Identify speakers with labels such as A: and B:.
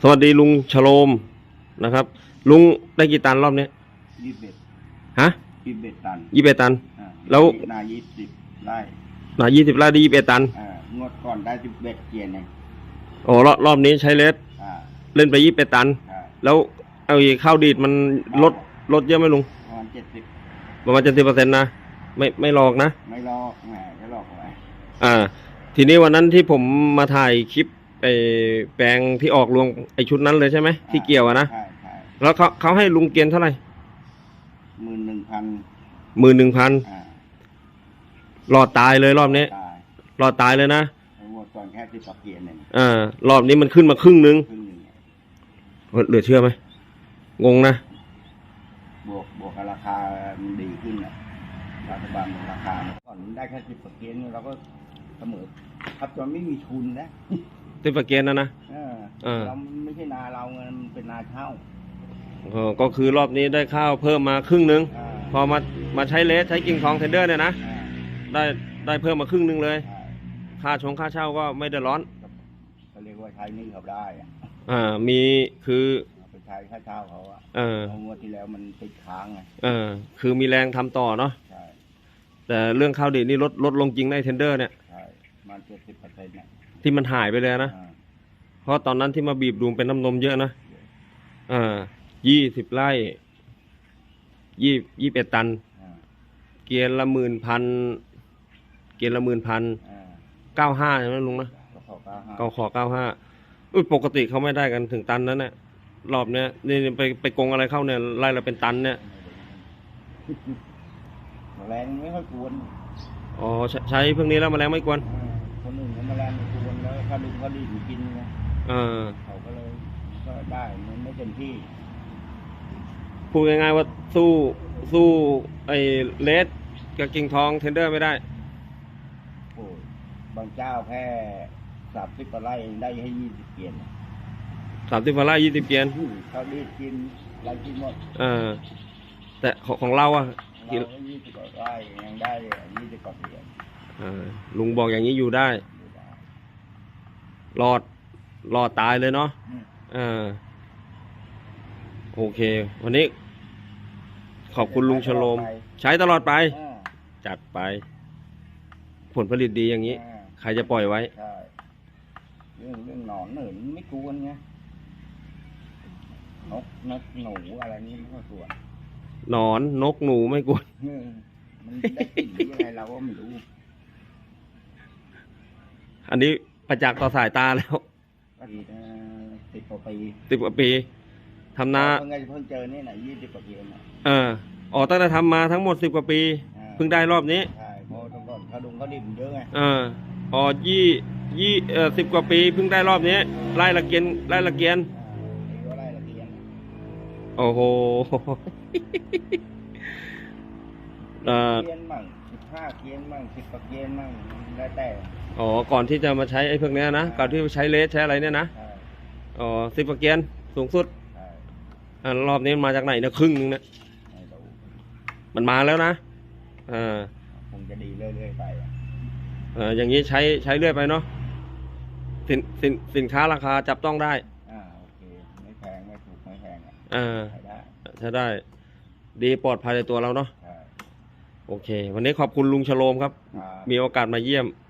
A: สวัสดีลุงชโลมนะครับ ลุงได้กี่ตันรอบนี้
B: ยี่สิบเอ็ด
A: ฮะ
B: ยี่สิบเอ็ดตัน
A: ยี่สิบเอ็ดตัน
B: อ่า
A: แล้ว
B: นายี่สิบไร่
A: หนายี่สิบไร่ได้ยี่สิบเอ็ดตัน
B: อ่างวดก่อนได้สิบเอ็ดเกียร์เอง
A: โอ้รอบรอบนี้ใช้เลส
B: อ่า
A: เล่นไปยี่สิบเอ็ดตัน
B: ใช่
A: แล้วเอาอีกข้าวดีดมันลดลดเยอะไหมลุง
B: ประมาณเจ็ดสิบ
A: ประมาณเจ็ดสิบเปอร์เซ็นต์นะไม่ไม่หลอกนะ
B: ไม่ลอกแหมไม่ลอกไว้
A: อ่า ทีนี้วันนั้นที่ผมมาถ่ายคลิป ไอ้แปลงที่ออกรวงไอ้ชุดนั้นเลยใช่ไหมที่เกี่ยวอะนะ
B: ใช่ใช่
A: แล้วเขาเขาให้ลุงเกียนเท่าไหร่
B: หมื่นหนึ่งพัน
A: หมื่นหนึ่งพัน
B: อ่าร
A: อดตายเลยรอบนี้
B: ตาย
A: รอดตายเลยนะ
B: แล้วงวดก่อนแค่สิบกว่าเกียร์เอง
A: อ่ารอบนี้มันขึ้นมาครึ่งนึง
B: ครึ่งหนึ่ง
A: เหลือเชื่อไหมงงนะ
B: บวกบวกกับราคามันดีขึ้นอะรัฐบาลลดราคาก่อนได้แค่สิบกว่าเกียร์เราก็เสมอครับจนไม่มีทุนนะ
A: ติฟเกียนนะนะ
B: เออ
A: เออ
B: เราไม่ใช่นาเราเงินมันเป็นนาเช่า
A: เออก็คือรอบนี้ได้ข้าวเพิ่มมาครึ่งนึง
B: อ่า
A: พอมามาใช้เลสใช้กิ่งทองเทนเดอร์เนี่ยนะ
B: อ่า
A: ได้ได้เพิ่มมาครึ่งนึงเลย
B: ใช่
A: ค่าชงค่าเช่าก็ไม่เดือดร้อน
B: เขาเรียกว่าใช้หนี่เขาได้อะ
A: อ่ามีคือ
B: เอาไปใช้ค่าเช่าเขาอะ
A: เออ
B: เอางวดที่แล้วมันติดค้างไง
A: เออคือมีแรงทำต่อเนาะ
B: ใช่
A: แต่เรื่องข้าวดีดนี่ลดลดลงจริงในเทนเดอร์เนี่ย
B: ใช่ประมันเจ็ดสิบเปอร์เซ็นต์เนี่ย
A: ที่มันหายไปเลยนะ
B: อ่า
A: เพ ราะตอนนั้นที่มาบีบดูมเป็นน้ำนมเยอะนะอ่ายี่สิบไร่ยี่ยี่สิบเอ็ดตัน
B: อ่า
A: เกียร์ละหมื่นพัน เกียร์ละหมื่นพัน
B: อ่า
A: เก้าห้าใช่ไหมลุงนะ
B: ก็ขอเก้าห้า
A: เก้าขอเก้าห้าอุ้ยปกติเขาไม่ได้กันถึงตันนั้นเนี่ยรอบเนี้ยนี่ไปไปโกงอะไรเข้าเนี่ยไล่เราเป็นตันเนี่ย
B: แรงไม่ค่อยกวน
A: อ๋อใช้ใช้เพิ่งนี้แล้วแมลงไม่กวน
B: อ่าคนอื่นเขาแมลงไม่กวนแล้วเขาดึงเขาดีดกินไง
A: เออ
B: เขาก็เลยก็ได้มันไม่เต็มที่
A: พูดง่ายๆว่าสู้สู้ไอ้เลสกับกิ่งทองเทนเดอร์ไม่ได้
B: โอ้ยบางเจ้าแค่สามสิบกว่าไร่ได้ให้ยี่สิบเกียน
A: สามสิบไร่ยี่สิบเกียน
B: เขาดีดกินไรกินหมด
A: เออ แต่ของของเราอะ
B: เราก็ยี่สิบกว่าไร่ยังได้ยี่สิบกว่าเกียน
A: เออลุงบอกอย่างนี้อยู่ได้
B: อยู่ได้
A: รอด รอดตายเลยเนาะ
B: อืม
A: เออโอเค วันนี้ ขอบคุณลุงชโลม ใช้ตลอดไป
B: อ่า
A: จัดไป ผลผลิตดีอย่างนี้
B: อ่า
A: ใครจะปล่อยไว้
B: ใช่เรื่องเรื่องหนอนเหนินไม่กวนไงนกนกหนูอะไรนี่ไม่ค่อยกวน
A: หนอนนกหนูไม่กวน
B: เออมันได้กลิ่นหรือยังไงเราก็ไม่รู้
A: อันนี้ประจักษ์ต่อสายตาแล้ว
B: ก็ดีนะสิบกว่าปี
A: สิบกว่าปีทำนา
B: เพิ่งไงเพิ่งเจอนี่ไหนะยี่สิบกว่าปีน่ะ
A: เอออ๋อตั้งแต่ทำมาทั้งหมดสิบกว่าปี
B: อ่า
A: เพิ่งได้รอบนี้
B: ใช่เพราะตอนก่อนเขาดุงเขาดิบเยอะไง
A: เอออ๋อยี่ยี่เออสิบกว่าปีเพิ่งได้รอบนี้ไล่ละเกียนไล่ละเกียน
B: อ่าหรือว่าไร่ละเกียน
A: โอ้โหเอ่อ
B: เกียนมั่งสิบห้าเกียนมั่งสิบกว่าเกียนมั่งได้แต่
A: อ๋อ ก่อนที่จะมาใช้ไอ้พวกเนี้ยนะ ก่อนที่จะใช้เลสใช้อะไรเนี่ยนะ
B: ใช่
A: อ๋อสิบกว่าเกียนสูงสุด
B: ใช่
A: อ่ารอบนี้มันมาจากไหนเนี่ยครึ่งนึงเนี่ย
B: ไม่รู้
A: มันมาแล้วนะอ่า
B: คงจะดีเรื่อยๆไปอะ
A: เอ่ออย่างนี้ใช้ใช้เรื่อยไปเนาะสินสินสินค้าราคาจับต้องได้
B: อ่าโอเคไม่แพงไม่ถูกไม่แพงอะ
A: อ่า
B: ใช้ได้
A: ใช้ได้ ดีปลอดภัยในตัวเราเนาะ
B: ใช่
A: โอเค วันนี้ขอบคุณลุงชโลมครับ
B: ครับ
A: มีโอกาสมาเยี่ยม
B: ค